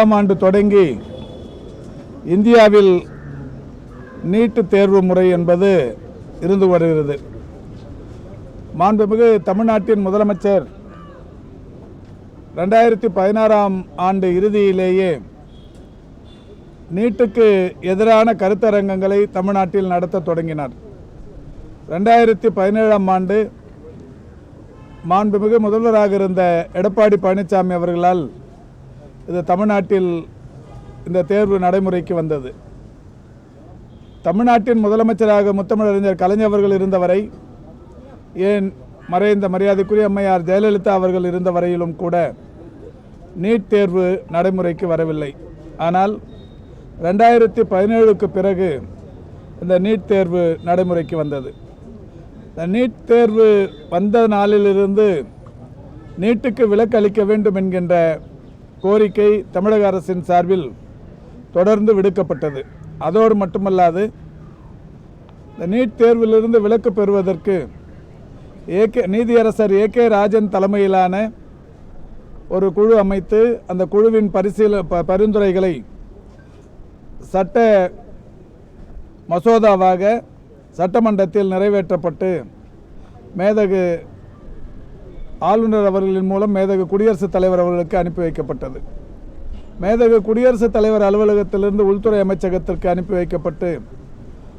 ஐந்தாம் ஆண்டு தொடங்கி இந்தியாவில் நீட்டு தேர்வு முறை என்பது இருந்து வருகிறது. மாண்புமிகு தமிழ்நாட்டின் முதலமைச்சர் ரெண்டாயிரத்தி பதினாறாம் ஆண்டு இறுதியிலேயே நீட்டுக்கு எதிரான கருத்தரங்கங்களை தமிழ்நாட்டில் நடத்த தொடங்கினார். ரெண்டாயிரத்தி பதினேழாம் ஆண்டு மாண்புமிகு முதல்வராக இருந்த எடப்பாடி பழனிசாமி அவர்களால் இது தமிழ்நாட்டில் இந்த தேர்வு நடைமுறைக்கு வந்தது. தமிழ்நாட்டின் முதலமைச்சராக முத்தமிழறிஞர் கலைஞர் அவர்கள் இருந்தவரை ஏன் மறைந்த மரியாதைக்குரிய அம்மையார் ஜெயலலிதா அவர்கள் இருந்த வரையிலும் கூட நீட் தேர்வு நடைமுறைக்கு வரவில்லை. ஆனால் ரெண்டாயிரத்தி பதினேழுக்கு பிறகு இந்த நீட் தேர்வு நடைமுறைக்கு வந்தது. இந்த நீட் தேர்வு வந்த நாளிலிருந்து நீட்டுக்கு விலக்கு அளிக்க வேண்டும் என்கின்ற கோரிக்கை தமிழக அரசின் சார்பில் தொடர்ந்து விடுக்கப்பட்டது. அதோடு மட்டுமல்லாது இந்த நீட் தேர்விலிருந்து விலக்கு பெறுவதற்கு ஏகே நீதியரசர் ஏ கே ராஜன் தலைமையிலான ஒரு குழு அமைத்து அந்த குழுவின் பரிசீல ப- பரிந்துரைகளை சட்ட மசோதாவாக சட்டமன்றத்தில் நிறைவேற்றப்பட்டு மேதகு ஆளுநர் அவர்களின் மூலம் மேதகு குடியரசுத் தலைவர் அவர்களுக்கு அனுப்பி வைக்கப்பட்டது. மேதகு குடியரசுத் தலைவர் அலுவலகத்திலிருந்து உள்துறை அமைச்சகத்திற்கு அனுப்பி வைக்கப்பட்டு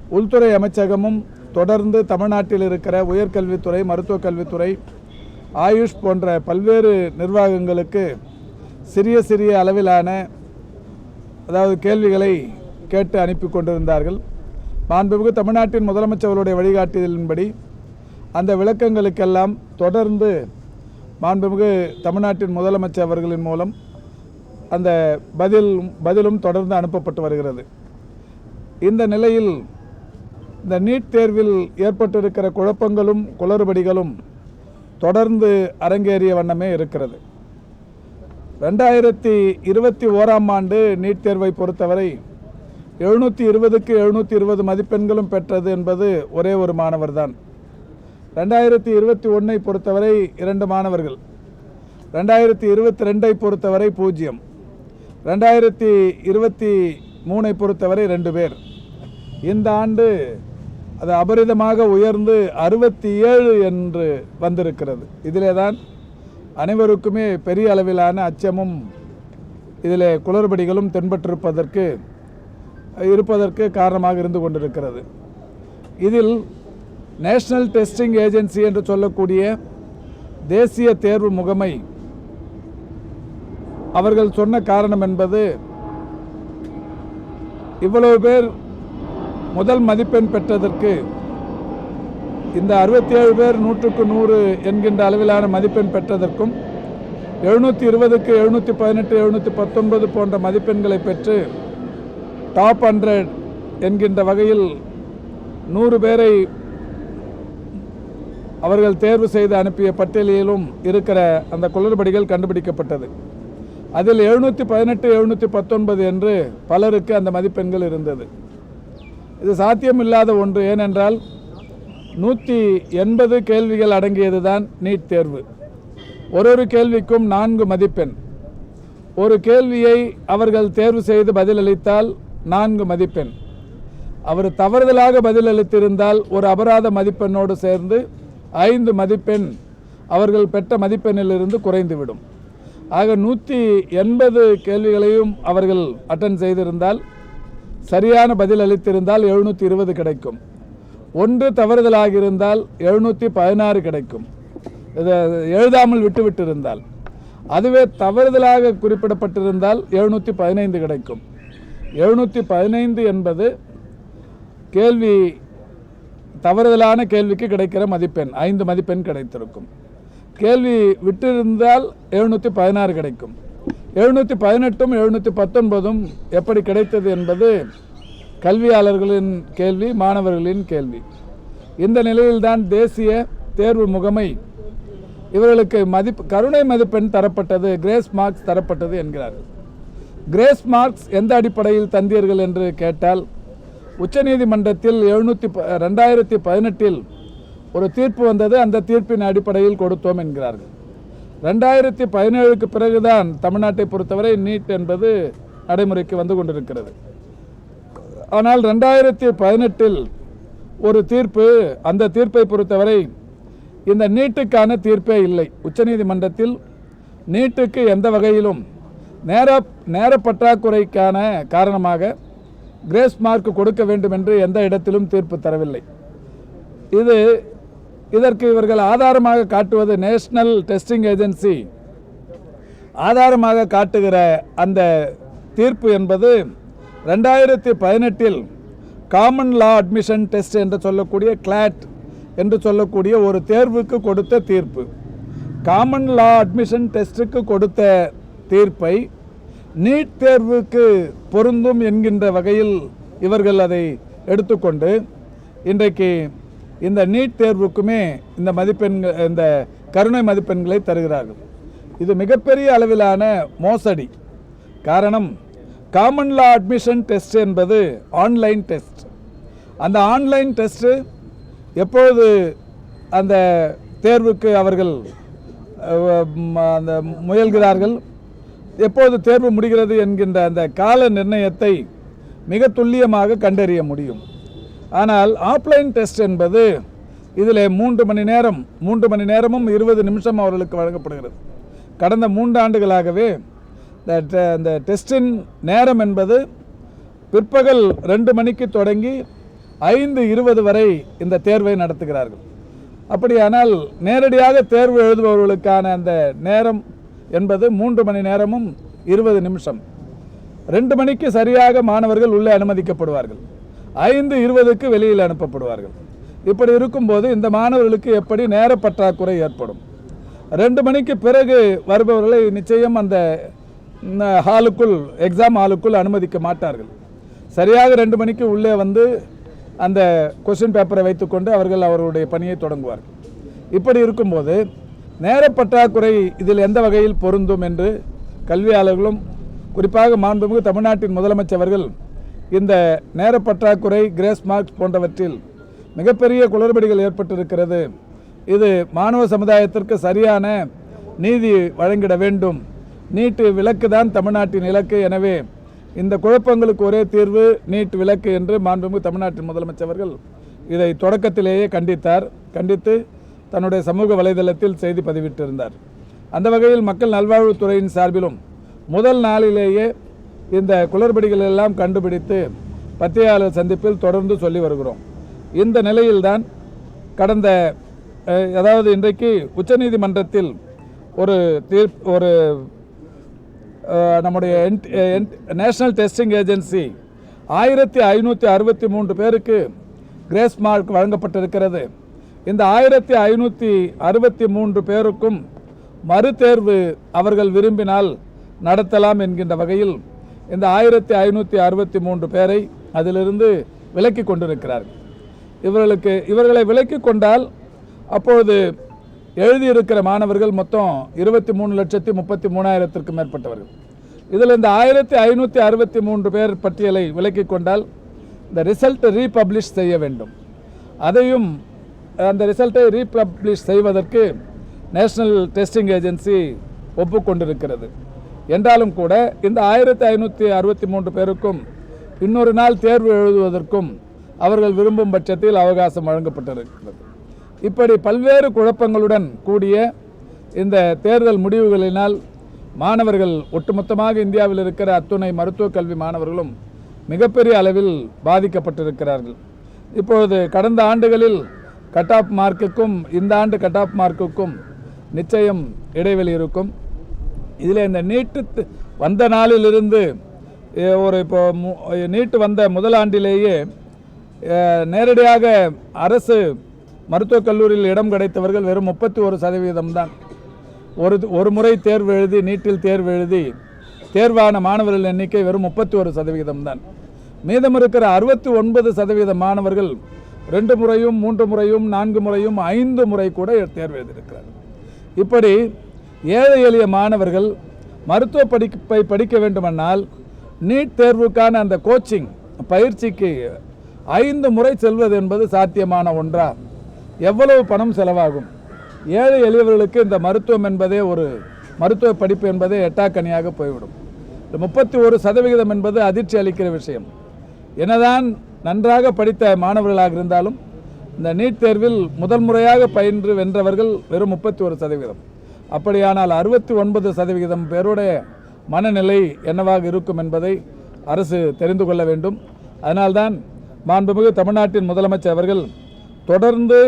உள்துறை அமைச்சகமும் தொடர்ந்து தமிழ்நாட்டில் இருக்கிற உயர்கல்வித்துறை மருத்துவக் கல்வித்துறை ஆயுஷ் போன்ற பல்வேறு நிர்வாகங்களுக்கு சிறிய சிறிய அளவிலான அதாவது கேள்விகளை கேட்டு அனுப்பி கொண்டிருந்தார்கள். மாண்புமிகு தமிழ்நாட்டின் முதலமைச்சர்களுடைய வழிகாட்டுதலின்படி அந்த விளக்கங்களுக்கெல்லாம் தொடர்ந்து மாண்புமிகு தமிழ்நாட்டின் முதலமைச்சர் அவர்களின் மூலம் அந்த பதில் பதிலும் தொடர்ந்து அனுப்பப்பட்டு வருகிறது. இந்த நிலையில் இந்த நீட் தேர்வில் ஏற்பட்டிருக்கிற குழப்பங்களும் குளறுபடிகளும் தொடர்ந்து அரங்கேறிய வண்ணமே இருக்கிறது. ரெண்டாயிரத்தி இருபத்தி ஓராம் ஆண்டு நீட் தேர்வை பொறுத்தவரை எழுநூற்றி இருபதுக்கு எழுநூற்றி இருபது மதிப்பெண்களும் பெற்றது என்பது ஒரே ஒரு மாணவர் தான் ரெண்டாயிரத்தி இருபத்தி ஒன்றை பொறுத்தவரை இரண்டு மாணவர்கள். ரெண்டாயிரத்தி இருபத்தி ரெண்டை பொறுத்தவரை பூஜ்ஜியம். ரெண்டாயிரத்தி இருபத்தி மூணை பொறுத்தவரை ரெண்டு பேர். இந்த ஆண்டு அது அபரிதமாக உயர்ந்து அறுபத்தி ஏழு என்று வந்திருக்கிறது. இதிலே தான் அனைவருக்குமே பெரிய அளவிலான அச்சமும் இதில் குளறுபடிகளும் தென்பட்டிருப்பதற்கு இருப்பதற்கு காரணமாக இருந்து கொண்டிருக்கிறது. இதில் நேஷ்னல் டெஸ்டிங் ஏஜென்சி என்று சொல்லக்கூடிய தேசிய தேர்வு முகமை. அவர்கள் சொன்ன காரணம் என்பது இவ்வளவு பேர் முதல் மதிப்பெண் பெற்றதற்கு இந்த அறுபத்தி ஏழு பேர் நூற்றுக்கு நூறு என்கின்ற அளவிலான மதிப்பெண் பெற்றதற்கும் எழுநூற்றி இருபதுக்கு எழுநூற்றி பதினெட்டு எழுநூற்றி பத்தொன்பது போன்ற மதிப்பெண்களை பெற்று டாப் ஹண்ட்ரட் என்கின்ற வகையில் நூறு பேரை அவர்கள் தேர்வு செய்து அனுப்பிய பட்டியலிலும் இருக்கிற அந்த குளறுபடிகள் கண்டுபிடிக்கப்பட்டது. அதில் எழுநூற்றி பதினெட்டு எழுநூற்றி பத்தொன்பது என்று பலருக்கு அந்த மதிப்பெண்கள் இருந்தது. இது சாத்தியமில்லாத ஒன்று. ஏனென்றால் நூற்றி எண்பது கேள்விகள் அடங்கியது தான் நீட் தேர்வு. ஒரு ஒரு கேள்விக்கும் நான்கு மதிப்பெண். ஒரு கேள்வியை அவர்கள் தேர்வு செய்து பதிலளித்தால் நான்கு மதிப்பெண். அவர் தவறுதலாக பதிலளித்திருந்தால் ஒரு அபராத மதிப்பெண்ணோடு சேர்ந்து ஐந்து மதிப்பெண் அவர்கள் பெற்ற மதிப்பெண்ணிலிருந்து குறைந்துவிடும். ஆக நூற்றி எண்பது கேள்விகளையும் அவர்கள் அட்டன் செய்திருந்தால் சரியான பதில் அளித்திருந்தால் எழுநூற்றி இருபது கிடைக்கும். ஒன்று தவறுதலாக இருந்தால் எழுநூற்றி பதினாறு கிடைக்கும். இதை எழுதாமல் விட்டுவிட்டிருந்தால். அதுவே தவறுதலாக குறிப்பிடப்பட்டிருந்தால் எழுநூற்றி பதினைந்து கிடைக்கும். எழுநூற்றி பதினைந்து என்பது கேள்வி தவறுதலான கேள்விக்கு கிடைக்கிற மதிப்பெண் ஐந்து மதிப்பெண் கிடைத்திருக்கும். கேள்வி விட்டிருந்தால் எழுநூற்றி பதினாறு கிடைக்கும். எழுநூற்றி பதினெட்டும் எழுநூற்றி பத்தொன்பதும் எப்படி கிடைத்தது என்பது கல்வியாளர்களின் கேள்வி மாணவர்களின் கேள்வி. இந்த நிலையில்தான் தேசிய தேர்வு முகமை இவர்களுக்கு மதிப்பு கருணை மதிப்பெண் தரப்பட்டது கிரேஸ் மார்க்ஸ் தரப்பட்டது என்கிறார்கள். கிரேஸ் மார்க்ஸ் எந்த அடிப்படையில் தந்தீர்கள் என்று கேட்டால் உச்சநீதிமன்றத்தில் எழுநூற்றி ப ரெண்டாயிரத்தி பதினெட்டில் ஒரு தீர்ப்பு வந்தது. அந்த தீர்ப்பின் அடிப்படையில் கொடுத்தோம் என்கிறார்கள். ரெண்டாயிரத்தி பதினேழுக்கு பிறகுதான் தமிழ்நாட்டை பொறுத்தவரை நீட் என்பது நடைமுறைக்கு வந்து கொண்டிருக்கிறது. ஆனால் ரெண்டாயிரத்தி பதினெட்டில் ஒரு தீர்ப்பு அந்த தீர்ப்பை பொறுத்தவரை இந்த நீட்டுக்கான தீர்ப்பே இல்லை. உச்சநீதிமன்றத்தில் நீட்டுக்கு எந்த வகையிலும் நேர நேர பற்றாக்குறைக்கான காரணமாக கிரேஸ் மார்க் கொடுக்க வேண்டும் என்று எந்த இடத்திலும் தீர்ப்பு தரவில்லை. இது இதற்கு இவர்கள் ஆதாரமாக காட்டுவது நேஷனல் டெஸ்டிங் ஏஜென்சி ஆதாரமாக காட்டுகிற அந்த தீர்ப்பு என்பது ரெண்டாயிரத்தி பதினெட்டில் காமன் லா அட்மிஷன் டெஸ்ட் என்று சொல்லக்கூடிய கிளாட் என்று சொல்லக்கூடிய ஒரு தேர்வுக்கு கொடுத்த தீர்ப்பு. காமன் லா அட்மிஷன் டெஸ்ட்டுக்கு கொடுத்த தீர்ப்பை நீட் தேர்வுக்கு பொருந்தும் என்கின்ற வகையில் இவர்கள் அதை எடுத்துக்கொண்டு இன்றைக்கு இந்த நீட் தேர்வுக்குமே இந்த மதிப்பெண்கள் இந்த கருணை மதிப்பெண்களை தருகிறார்கள். இது மிகப்பெரிய அளவிலான மோசடி. காரணம் காமன் லா அட்மிஷன் டெஸ்ட் என்பது ஆன்லைன் டெஸ்ட் அந்த ஆன்லைன் டெஸ்ட்டு எப்பொழுது அந்த தேர்வுக்கு அவர்கள் அந்த முயல்கிறார்கள்? எப்போது தேர்வு முடிகிறது என்கின்ற அந்த கால நிர்ணயத்தை மிக துல்லியமாக கண்டறிய முடியும். ஆனால் ஆஃப்லைன் டெஸ்ட் என்பது இதில் மூன்று மணி நேரம் மூன்று மணி நேரமும் இருபது நிமிஷம் அவர்களுக்கு வழங்கப்படுகிறது. கடந்த மூன்று ஆண்டுகளாகவே டெ- இந்த டெஸ்டின் நேரம் என்பது பிற்பகல் ரெண்டு மணிக்கு தொடங்கி ஐந்து இருபது வரை இந்த தேர்வை நடத்துகிறார்கள். அப்படியானால் நேரடியாக தேர்வு எழுதுபவர்களுக்கான அந்த நேரம் என்பது மூன்று மணி நேரமும் இருபது நிமிஷம். ரெண்டு மணிக்கு சரியாக மாணவர்கள் உள்ளே அனுமதிக்கப்படுவார்கள். ஐந்து இருபதுக்கு வெளியில் அனுப்பப்படுவார்கள். இப்படி இருக்கும்போது இந்த மாணவர்களுக்கு எப்படி நேர பற்றாக்குறை ஏற்படும்? ரெண்டு மணிக்கு பிறகு வருபவர்களை நிச்சயம் அந்த ஹாலுக்குள் எக்ஸாம் ஹாலுக்குள் அனுமதிக்க மாட்டார்கள். சரியாக ரெண்டு மணிக்கு உள்ளே வந்து அந்த கொஸ்டின் பேப்பரை வைத்துக்கொண்டு அவர்கள் அவர்களுடைய பணியை தொடங்குவார்கள். இப்படி இருக்கும்போது நேர பற்றாக்குறை இதில் எந்த வகையில் பொருந்தும் என்று கல்வியாளர்களும் குறிப்பாக மாண்புமிகு தமிழ்நாட்டின் முதலமைச்சர்கள் இந்த நேர பற்றாக்குறை கிரேஸ் மார்க்ஸ் போன்றவற்றில் மிகப்பெரிய குளறுபடிகள் ஏற்பட்டிருக்கிறது. இது மாணவ சமுதாயத்திற்கு சரியான நீதி வழங்கிட வேண்டும். நீட்டு விலக்கு தான் தமிழ்நாட்டின் இலக்கு. எனவே இந்த குழப்பங்களுக்கு ஒரே தீர்வு நீட் விலக்கு என்று மாண்புமிகு தமிழ்நாட்டின் முதலமைச்சர்கள் இதை தொடக்கத்திலேயே கண்டித்தார். கண்டித்து தன்னுடைய சமூக வலைதளத்தில் செய்தி பதிவிட்டிருந்தார். அந்த வகையில் மக்கள் நல்வாழ்வுத்துறையின் சார்பிலும் முதல் நாளிலேயே இந்த குளறுபடிகள் எல்லாம் கண்டுபிடித்து பத்திரிகையாளர் சந்திப்பில் தொடர்ந்து சொல்லி வருகிறோம். இந்த நிலையில்தான் கடந்த அதாவது இன்றைக்கு உச்சநீதிமன்றத்தில் ஒரு தீர்ப்பு ஒரு நம்முடைய நேஷனல் டெஸ்டிங் ஏஜென்சி ஆயிரத்தி ஐநூற்றி அறுபத்தி மூன்று பேருக்கு கிரேஸ் மார்க் வழங்கப்பட்டிருக்கிறது. இந்த ஆயிரத்தி ஐநூற்றி அறுபத்தி மூன்று பேருக்கும் மறுதேர்வு அவர்கள் விரும்பினால் நடத்தலாம் என்கின்ற வகையில் இந்த ஆயிரத்தி ஐநூற்றி அறுபத்தி மூன்று பேரை அதிலிருந்து விலக்கி கொண்டிருக்கிறார்கள். இவர்களுக்கு இவர்களை விலக்கி கொண்டால் அப்பொழுது எழுதியிருக்கிற மாணவர்கள் மொத்தம் இருபத்தி மூணு லட்சத்தி முப்பத்தி மூணாயிரத்திற்கும் மேற்பட்டவர்கள். இதில் இந்த ஆயிரத்தி ஐநூற்றி அறுபத்தி மூன்று பேர் பட்டியலை விலக்கி கொண்டால் இந்த ரிசல்ட் ரீபப்ளிஷ் செய்ய வேண்டும். அதையும் அந்த ரிசல்ட்டை ரீபப்ளிஷ் செய்வதற்கு நேஷனல் டெஸ்டிங் ஏஜென்சி ஒப்புக்கொண்டிருக்கிறது. என்றாலும் கூட இந்த ஆயிரத்தி ஐநூற்றி அறுபத்தி மூன்று பேருக்கும் இன்னொரு நாள் தேர்வு எழுதுவதற்கும் அவர்கள் விரும்பும் பட்சத்தில் அவகாசம் வழங்கப்பட்டிருக்கிறது. இப்படி பல்வேறு குழப்பங்களுடன் கூடிய இந்த தேர்தல் முடிவுகளினால் மாணவர்கள் ஒட்டுமொத்தமாக இந்தியாவில் இருக்கிற அத்துணை மருத்துவக் கல்வி மாணவர்களும் மிகப்பெரிய அளவில் பாதிக்கப்பட்டிருக்கிறார்கள். இப்பொழுது கடந்த ஆண்டுகளில் கட் ஆஃப் மார்க்குக்கும் இந்த ஆண்டு கட் ஆஃப் மார்க்குக்கும் நிச்சயம் இடைவெளி இருக்கும். இதில் இந்த நீட்டு வந்த நாளிலிருந்து ஒரு இப்போ மு- நீட்டு வந்த முதல் ஆண்டிலேயே நேரடியாக அரசு மருத்துவக் கல்லூரியில் இடம் கிடைத்தவர்கள் வெறும் முப்பத்தி ஒரு சதவீதம் தான். ஒரு ஒரு முறை தேர்வு எழுதி நீட்டில் தேர்வு எழுதி தேர்வான மாணவர்கள் எண்ணிக்கை வெறும் முப்பத்தி ஒரு சதவீதம் தான். மீதம் இருக்கிற அறுபத்தி ஒன்பது சதவீத மாணவர்கள் ரெண்டு முறையும் மூன்று முறையும் நான்கு முறையும் ஐந்து முறை கூட தேர்வு எழுதியிருக்கிறார். இப்படி ஏழை எளிய மாணவர்கள் மருத்துவ படிப்பை படிக்க வேண்டுமென்றால் நீட் தேர்வுக்கான அந்த கோச்சிங் பயிற்சிக்கு ஐந்து முறை செல்வது என்பது சாத்தியமான ஒன்றா? எவ்வளவு பணம் செலவாகும்? ஏழை எளியவர்களுக்கு இந்த மருத்துவம் என்பதே ஒரு மருத்துவ படிப்பு என்பதே எட்டாக்கனியாக போய்விடும். முப்பத்தி ஒரு சதவிகிதம் என்பது அதிர்ச்சி அளிக்கிற விஷயம். என்னதான் நன்றாக படித்த மாணவர்களாக இருந்தாலும் இந்த நீட் தேர்வில் முதல் முறையாக பயின்று வென்றவர்கள் வெறும் முப்பத்தி ஒரு சதவீதம். அப்படியானால் அறுபத்தி ஒன்பது சதவிகிதம் பேருடைய மனநிலை என்னவாக இருக்கும் என்பதை அரசு தெரிந்து கொள்ள வேண்டும். அதனால்தான் மாண்புமிகு தமிழ்நாட்டின் முதலமைச்சர் அவர்கள் தொடர்ந்து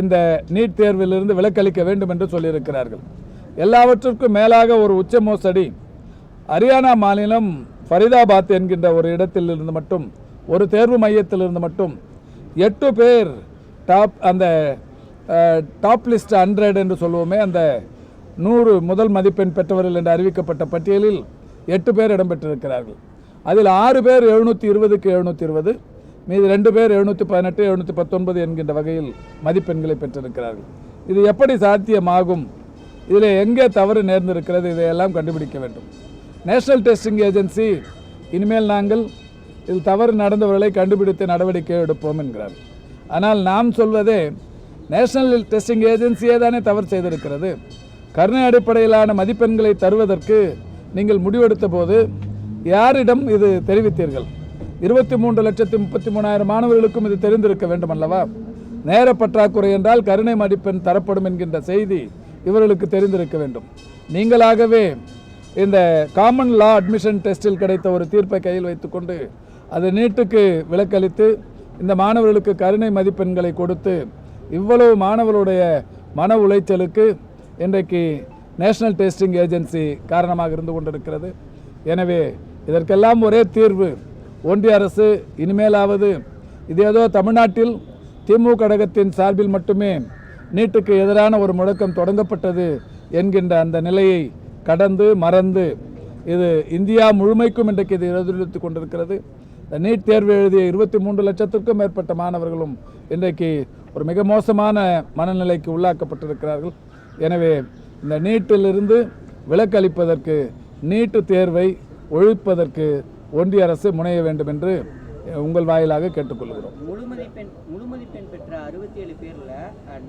இந்த நீட் தேர்விலிருந்து விலக்களிக்க வேண்டும் என்று சொல்லியிருக்கிறார்கள். எல்லாவற்றிற்கும் மேலாக ஒரு உச்ச மோசடி. ஹரியானா மாநிலம் ஃபரிதாபாத் என்கின்ற ஒரு இடத்திலிருந்து மட்டும் ஒரு தேர்வு மையத்திலிருந்து மட்டும் எட்டு பேர் டாப் அந்த டாப் லிஸ்ட் ஹண்ட்ரட் என்று சொல்லுவோமே அந்த நூறு முதல் மதிப்பெண் பெற்றவர்கள் என்று அறிவிக்கப்பட்ட பட்டியலில் எட்டு பேர் இடம்பெற்றிருக்கிறார்கள். அதில் ஆறு பேர் எழுநூற்றி இருபதுக்கு எழுநூற்றி இருபது மீது ரெண்டு பேர் எழுநூற்றி பதினெட்டு எழுநூற்றி பத்தொன்பது என்கின்ற வகையில் மதிப்பெண்களை பெற்றிருக்கிறார்கள். இது எப்படி சாத்தியமாகும்? இதில் எங்கே தவறு நேர்ந்திருக்கிறது? இதையெல்லாம் கண்டுபிடிக்க வேண்டும். நேஷனல் டெஸ்டிங் ஏஜென்சி இனிமேல் நாங்கள் இதில் தவறு நடந்தவர்களை கண்டுபிடித்து நடவடிக்கை எடுப்போம் என்கிறார். ஆனால் நாம் சொல்வதே நேஷனல் டெஸ்டிங் ஏஜென்சியே தானே தவறு செய்திருக்கிறது. கருணை அடிப்படையிலான மதிப்பெண்களை தருவதற்கு நீங்கள் முடிவெடுத்த போது யாரிடம் இது தெரிவித்தீர்கள்? இருபத்தி மூன்று லட்சத்தி முப்பத்தி மூணாயிரம் மாணவர்களுக்கும் இது தெரிந்திருக்க வேண்டும் அல்லவா நேர பற்றாக்குறை என்றால் கருணை மதிப்பெண் தரப்படும் என்கின்ற செய்தி இவர்களுக்கு தெரிந்திருக்க வேண்டும். நீங்களாகவே இந்த காமன் லா அட்மிஷன் டெஸ்டில் கிடைத்த ஒரு தீர்ப்பை கையில் வைத்துக்கொண்டு அது நீட்டுக்கு விலக்களித்து இந்த மாணவர்களுக்கு கருணை மதிப்பெண்களை கொடுத்து இவ்வளவு மாணவர்களுடைய மன உளைச்சலுக்கு இன்றைக்கு நேஷனல் டெஸ்டிங் ஏஜென்சி காரணமாக இருந்து கொண்டிருக்கிறது. எனவே இதற்கெல்லாம் ஒரே தீர்வு. ஒன்றிய அரசு இனிமேலாவது இது ஏதோ தமிழ்நாட்டில் திமுக கழகத்தின் சார்பில் மட்டுமே நீட்டுக்கு எதிரான ஒரு முழக்கம் தொடங்கப்பட்டது என்கின்ற அந்த நிலையை கடந்து மறந்து இது இந்தியா முழுமைக்கும் இன்றைக்கு இது எதிரொலித்து கொண்டிருக்கிறது. நீட் தேர்வு எழுதிய இருபத்தி மூன்று லட்சத்திற்கும் மேற்பட்ட மாணவர்களும் இன்றைக்கு ஒரு மிக மோசமான மனநிலைக்கு உள்ளாக்கப்பட்டிருக்கிறார்கள். எனவே இந்த நீட்டிலிருந்து விலக்களிப்பதற்கு நீட்டு தேர்வை ஒழிப்பதற்கு ஒன்றிய அரசு முனைய வேண்டும் என்று உங்கள் வாயிலாக கேட்டுக்கொள்கிறோம். முழு மதிப்பெண் முழு மதிப்பெண் பெற்ற அறுபத்தி ஏழு பேர்ல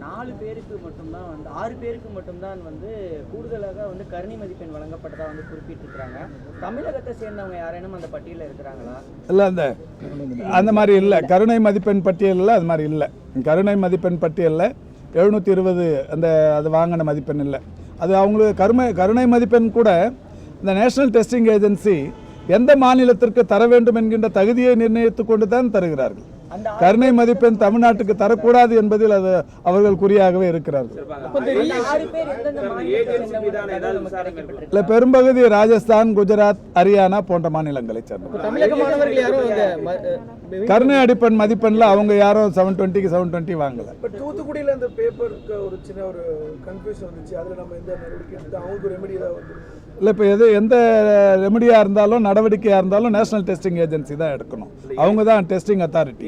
நாலு பேருக்கு மட்டும்தான் வந்து ஆறு பேருக்கு மட்டும்தான் வந்து கூடுதலாக வந்து கருணை மதிப்பெண் வழங்கப்பட்டதா வந்து குறிப்பிட்டிருக்கிறாங்க. தமிழகத்தை சேர்ந்தவங்க யாரேனும் அந்த பட்டியலில் இருக்கிறாங்களா? இல்லை அந்த அந்த மாதிரி இல்லை. கருணை மதிப்பெண் பட்டியலில் அது மாதிரி இல்லை. கருணை மதிப்பெண் பட்டியலில் எழுநூற்றி இருபது அந்த அது வாங்கின மதிப்பெண் இல்லை. அது அவங்களுக்கு கருமை கருணை மதிப்பெண் கூட இந்த நேஷனல் டெஸ்டிங் ஏஜென்சி எந்த மாநிலத்திற்கு தர வேண்டும் என்கின்ற தகுதியை நிர்ணயித்து கொண்டு தான் தருகிறார்கள் கருணை மதிப்பெண் தமிழ்நாட்டுக்கு தரக்கூடாது என்பதில் அது அவர்கள் குறியாகவே இருக்கிறார்கள். பெரும்பகுதி ராஜஸ்தான் குஜராத் ஹரியானா போன்ற மாநிலங்களைச் சேர்ந்தவர்கள். தமிழக மாணவர்கள் யாரும் இந்த ம- அஹ் கருணை அடிப்பெண் மதிப்பெண்ணில் அவங்க யாரும் செவன் டுவெண்ட்டிக்கு செவன் டுவெண்ட்டி வாங்கலை. பட் தூத்துக்குடியில் அந்த பேப்பருக்கு ஒரு சின்ன ஒரு கன்ஃபியூஷன் வந்துச்சு. அதில் நம்ம எந்த நடவடிக்கை எடுத்து அவங்களுக்கு ரெமெடி ஏதாவது வந்து இல்லை இப்போ எது எந்த ரெமடியாக இருந்தாலும் நடவடிக்கையாக இருந்தாலும் நேஷனல் டெஸ்டிங் ஏஜென்சி தான் எடுக்கணும். அவங்க தான் டெஸ்டிங் அத்தாரிட்டி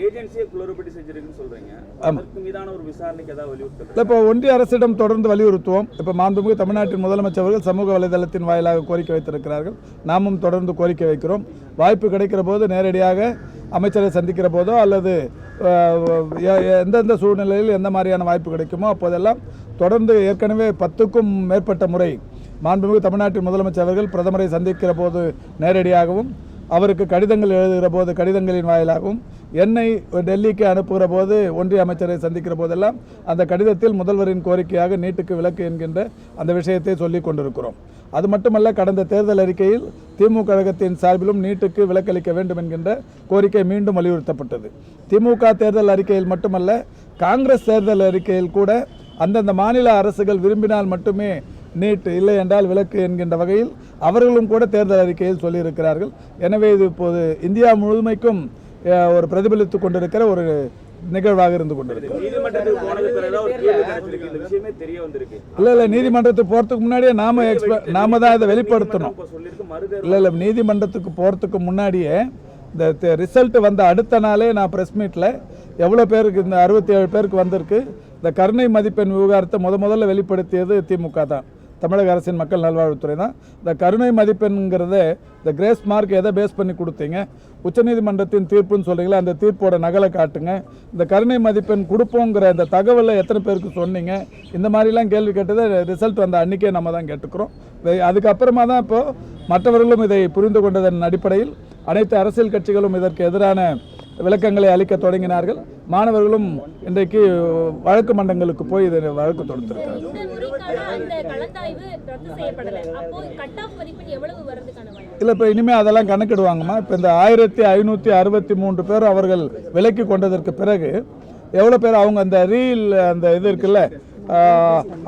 இல்லை இப்போ ஒன்றிய அரசிடம் தொடர்ந்து வலியுறுத்துவோம். இப்போ மாண்புமிகு தமிழ்நாட்டின் முதலமைச்சர் அவர்கள் சமூக வலைதளத்தின் வாயிலாக கோரிக்கை வைத்திருக்கிறார்கள். நாமும் தொடர்ந்து கோரிக்கை வைக்கிறோம். வாய்ப்பு கிடைக்கிற போது நேரடியாக அமைச்சரை சந்திக்கிற போதோ அல்லது எந்தெந்த சூழ்நிலையில் எந்த மாதிரியான வாய்ப்பு கிடைக்குமோ அப்போதெல்லாம் தொடர்ந்து ஏற்கனவே பத்துக்கும் மேற்பட்ட முறை மாண்புமிகு தமிழ்நாட்டின் முதலமைச்சர் அவர்கள் பிரதமரை சந்திக்கிற போது நேரடியாகவும் அவருக்கு கடிதங்கள் எழுதுகிற போது கடிதங்களின் வாயிலாகவும் என்னை டெல்லிக்கு அனுப்புகிற போது ஒன்றிய அமைச்சரை சந்திக்கிற போதெல்லாம் அந்த கடிதத்தில் முதல்வரின் கோரிக்கையாக நீட்டுக்கு விலக்கு என்கின்ற அந்த விஷயத்தை சொல்லிக் கொண்டிருக்கிறோம். அது மட்டுமல்ல கடந்த தேர்தல் அறிக்கையில் திமுக கழகத்தின் சார்பிலும் நீட்டுக்கு விலக்களிக்க வேண்டும் என்கின்ற கோரிக்கை மீண்டும் வலியுறுத்தப்பட்டது. திமுக தேர்தல் அறிக்கையில் மட்டுமல்ல காங்கிரஸ் தேர்தல் அறிக்கையில் கூட அந்தந்த மாநில அரசுகள் விரும்பினால் மட்டுமே நீட் இல்லை என்றால் விலக்கு என்கின்ற வகையில் அவர்களும் கூட தேர்தல் அறிக்கையில் சொல்லியிருக்கிறார்கள். எனவே இது இப்போது இந்தியா முழுமைக்கும் ஒரு பிரதிபலித்து கொண்டிருக்கிற ஒரு நிகழ்வாக இருந்து கொண்டிருக்கு இல்லை இல்லை நீதிமன்றத்துக்கு போகிறதுக்கு முன்னாடியே நாம எக்ஸ்ப நாம தான் இதை வெளிப்படுத்தணும். இல்லை இல்லை நீதிமன்றத்துக்கு போகிறதுக்கு முன்னாடியே இந்த ரிசல்ட் வந்த அடுத்த நாளே நான் ப்ரெஸ் மீட்டில் எவ்வளோ பேருக்கு இந்த அறுபத்தி ஏழு பேருக்கு வந்திருக்கு. இந்த கருணை மதிப்பெண் விவகாரத்தை முத முதல்ல வெளிப்படுத்தியது திமுக தான். தமிழக அரசின் மக்கள் நல்வாழ்வுத்துறை தான். இந்த கருணை மதிப்பெண்ங்கிறத இந்த கிரேஸ் மார்க் எதை பேஸ் பண்ணி கொடுத்தீங்க? உச்சநீதிமன்றத்தின் தீர்ப்புன்னு சொல்கிறீங்களா அந்த தீர்ப்போட நகலை காட்டுங்க. இந்த கருணை மதிப்பெண் கொடுப்போங்கிற இந்த தகவலை எத்தனை பேருக்கு சொன்னீங்க? இந்த மாதிரிலாம் கேள்வி கேட்டதை ரிசல்ட் வந்த அன்றைக்கே நம்ம தான் கேட்டுக்கிறோம். இதை- அதுக்கப்புறமா தான் இப்போது மற்றவர்களும் இதை புரிந்து கொண்டதன் அடிப்படையில் அனைத்து அரசியல் கட்சிகளும் இதற்கு எதிரான விளக்கங்களை அளிக்க தொடங்கினார்கள். மாணவர்களும் இன்றைக்கு வழக்கு மன்றங்களுக்கு போய் இதை வழக்கு தொடுத்திருக்காங்க. இல்லை இப்போ இனிமேல் அதெல்லாம் கணக்கிடுவாங்கம்மா. இப்போ இந்த ஆயிரத்தி ஐநூற்றி அறுபத்தி மூன்று பேர் அவர்கள் விலக்கி கொண்டதற்கு பிறகு எவ்வளோ பேர் அவங்க அந்த ரீல் அந்த இது இருக்குல்ல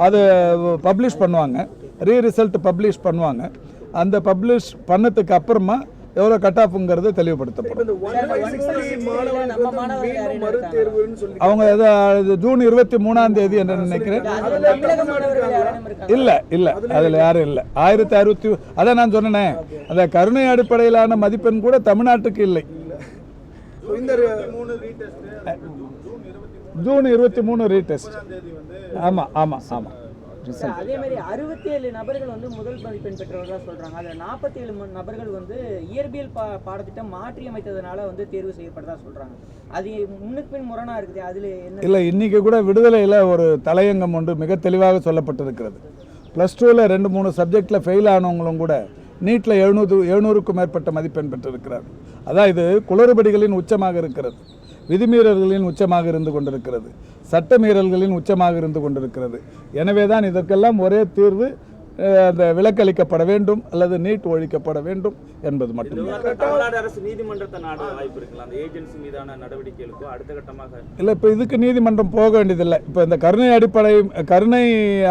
அது பப்ளிஷ் பண்ணுவாங்க. ரீ ரிசல்ட் பப்ளிஷ் பண்ணுவாங்க. அந்த பப்ளிஷ் பண்ணதுக்கு அப்புறமா எவ்வளோ கட் ஆஃப்ங்கிறது தெளிவுபடுத்தப்படும் அவங்க எதோ இது ஜூன் இருபத்தி மூணாம் தேதி என்று நினைக்கிறேன். இல்லை இல்லை அதில் யாரும் இல்லை. ஆயிரத்தி அறுபத்தி அதான் நான் சொன்னேனே. அந்த கருணை அடிப்படையிலான மதிப்பெண் கூட தமிழ்நாட்டுக்கு இல்லை. ஜூன் இருபத்தி மூணு ரீடெஸ்ட் ஆமாம் ஆமாம் ஆமாம் அதே மாதிரி அறுபத்தி ஏழு நபர்கள் வந்து முதல் மதிப்பெண் பெற்றவர்களா சொல்றாங்க. அதுல நாற்பத்தி ஏழு நபர்கள் வந்து இயற்பியல் பா பாடத்திட்டம் மாற்றி அமைத்ததுனால வந்து தேர்வு செய்யப்பட்டதா சொல்றாங்க. அது முன்னுக்கு பின் முரணா இருக்குது. அதுல என்ன இல்லை இன்றைக்கி கூட விடுதலையில் ஒரு தலையங்கம் ஒன்று மிக தெளிவாக சொல்லப்பட்டிருக்கிறது. ப்ளஸ் டூவில் ரெண்டு மூணு சப்ஜெக்டில் ஃபெயில் ஆனவங்களும் கூட நீட்டில் எழுநூறு எழுநூறுக்கும் மேற்பட்ட மதிப்பெண் பெற்றிருக்கிறார். அதான் இது குளறுபடிகளின் உச்சமாக இருக்கிறது. விதிமீறல்களின் உச்சமாக இருந்து கொண்டிருக்கிறது. சட்ட மீறல்களின் உச்சமாக இருந்து கொண்டிருக்கிறது. எனவே தான் இதற்கெல்லாம் ஒரே தீர்வு அந்த விலக்களிக்கப்பட வேண்டும் அல்லது நீட் ஒழிக்கப்பட வேண்டும் என்பது மட்டுமே. தமிழ்நாடு அரசு நீதிமன்றத்தை நாட வாய்ப்பு இருக்குல்ல? அந்த ஏஜென்சி மீதான நடவடிக்கைகளுக்கோ அடுத்த கட்டமாக இல்லை இப்போ இதுக்கு நீதிமன்றம் போக வேண்டியதில்லை. இப்போ இந்த கருணை அடிப்படை கருணை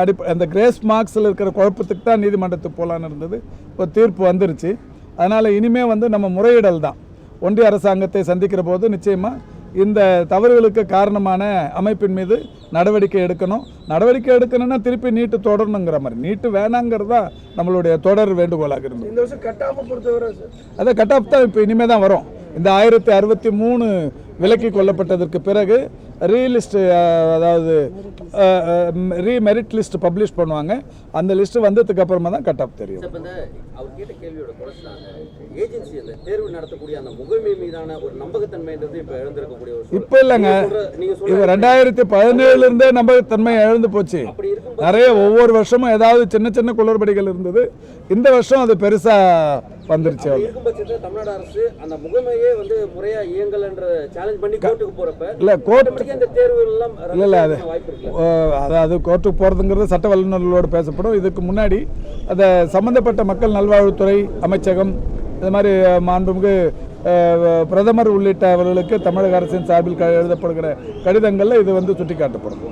அடிப்ப அந்த கிரேஸ் மார்க்ஸில் இருக்கிற குழப்பத்துக்கு தான் நீதிமன்றத்துக்கு போகலான்னு இருந்தது. இப்போ தீர்ப்பு வந்துருச்சு. அதனால் இனிமே வந்து நம்ம முறையிடல் தான். ஒன்றிய அரசாங்கத்தை சந்திக்கிற போது நிச்சயமாக இந்த தவறுகளுக்கு காரணமான அமைப்பின் மீது நடவடிக்கை எடுக்கணும். நடவடிக்கை எடுக்கணும்னா திருப்பி நீட்டு தொடரணுங்கிற மாதிரி. நீட்டு வேணாங்கிறது தான் நம்மளுடைய தொடர் வேண்டுகோளாக இருந்தது. இந்த வருஷம் கட் ஆஃப் பொறுத்தவரை அதை கட் ஆஃப் தான் இப்போ இனிமேல் தான் வரும். இந்த ஆயிரத்தி அறுபத்தி மூணு விலக்கி கொள்ளப்பட்டதற்கு பிறகு ரீலிஸ்ட் அதாவது ரீ மெரிட் லிஸ்ட் பப்ளிஷ் பண்ணுவாங்க. அந்த லிஸ்ட் வந்ததுக்கு அப்புறமா தான் கட் ஆஃப் தெரியும். இப்ப அவர் கேட்ட கேள்வியோட தொடர்ச்சி ஏஜென்சி அந்த தேர்வு நடத்தக்கூடிய அந்த முகமை மீதான ஒரு நம்பகத்தன்மைன்றது இப்ப எழுந்திருக்கக்கூடிய ஒரு. இப்போ இல்லைங்க. இவ ரெண்டாயிரத்தி பதினேழுல இருந்தே நம்பகத்தன்மை இழந்து போச்சு. நிறைய ஒவ்வொரு வருஷமும் ஏதாவது சின்ன சின்ன குளறுபடிகள் இருந்தது. இந்த வருஷம் அது பெருசா வந்துருச்சு தமிழ்நாடு அரசு அந்த முகமையே வந்து முறையா இயங்கலன்ற சேலஞ்ச் பண்ணி கோர்ட்டுக்கு போறப்ப இல்ல கோர்ட் இந்த தேர்வு எல்லாம் இல்ல, இல்ல, அது- அதாவது கோர்ட்டுக்கு போகிறதுங்கிறது சட்ட வல்லுநர்களோடு பேசப்படும். இதுக்கு முன்னாடி அந்த சம்பந்தப்பட்ட மக்கள் நல்வாழ்வுத்துறை அமைச்சகம் இது மாதிரி மாண்புமிகு பிரதமர் உள்ளிட்ட அவர்களுக்கு தமிழக அரசின் சார்பில் க- எழுதப்படுகிற கடிதங்களில் இது வந்து சுட்டிக்காட்டப்படும்.